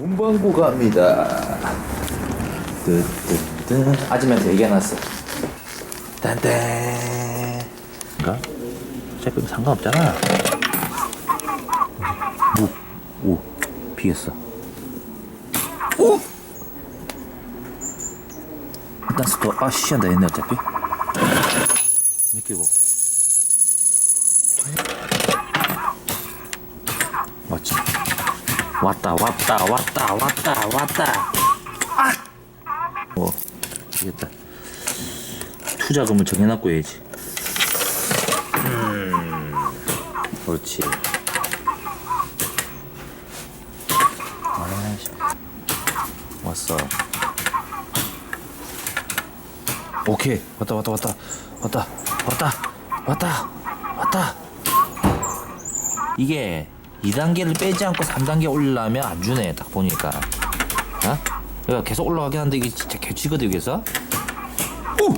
문방구 갑니다. 뜨뜨뜨. 아줌마한테 얘기해놨어. 딴딴. 그니까? 어차피 상관없잖아. 오, 오, 비겼어. 오! 일단 스톱. 아, 시한다 했네, 어차피. 몇 개고? 맞지? 왔다, 왔다, 왔다, 왔다, 왔다. 아! 어, 되겠다. 투자금을 정해놨고 해야지. 음, 그렇지. 아이씨. 왔어. 오케이. 왔다, 왔다, 왔다. 왔다, 왔다, 왔다, 왔다. 이게 2단계를 빼지 않고 3단계 올리려면 안 주네, 딱 보니까. 어? 그러니까 계속 올라가긴 한데 이게 진짜 개치거든, 여기서. 오!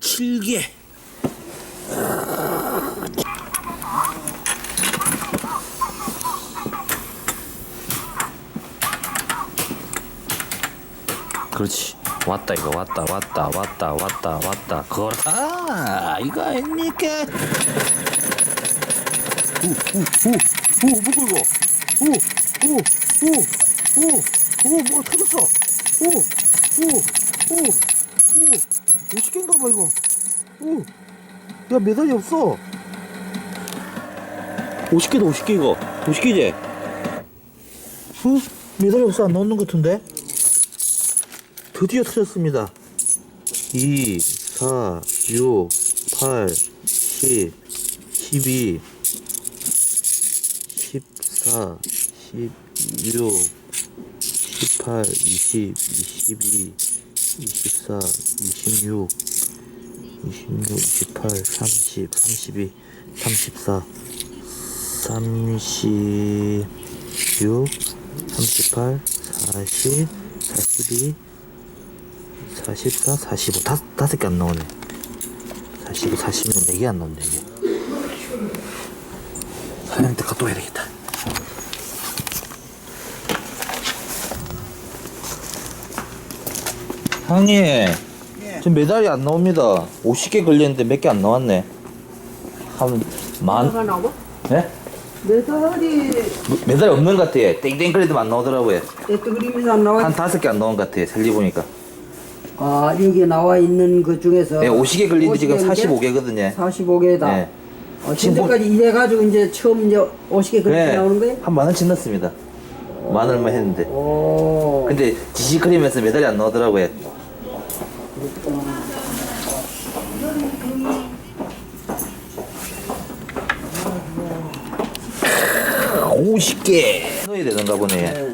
칠개 그렇지 왔다 이거 왔다 왔다 왔다 왔다 왔다 걸 아 이거 아닙니까 오오오오 뭐고 이거 오오오오오 뭐가 터졌어 오오오오 50개인가 봐 이거 오야 메달이 없어 50개다 50개 이거 50개지 어? 메달이 없어 안 나오는 것 같은데 드디어 터졌습니다. 2, 4, 6, 8, 10, 12, 14, 16, 18, 20, 22, 24, 26, 26, 28, 30, 32, 34, 36, 38, 40, 42, 44, 45 다섯, 다섯 개 안 나오네. 45, 46, 네개 안 나오네 이게. 사장님한테 갖다 와야 되겠다. 사장님 지금 메달이 안 나옵니다. 50개 걸렸는데 몇 개 안 나왔네. 한 만? 뭐가 나고? 네? 메달이? 메달이 없는 것 같아요 땡땡거리도 안 나오더라고요. 내또 그림에서 안 나와. 한 다섯 개 안 나온 것 같아요 살리 보니까 아 여기 나와 있는 그 중에서 네, 50개 걸리는데 지금 50개? 45개거든요 45개다. 네. 어, 지금 현재까지 이래가지고 이제 처음 이제 50개 그렇게 네, 나오는 거예요? 한 만 원치 넣었습니다. 만 원만 했는데. 오. 근데 지시크림에서 메달이 안 나오더라고요. 크, 50개 넣어야 되는가 보네.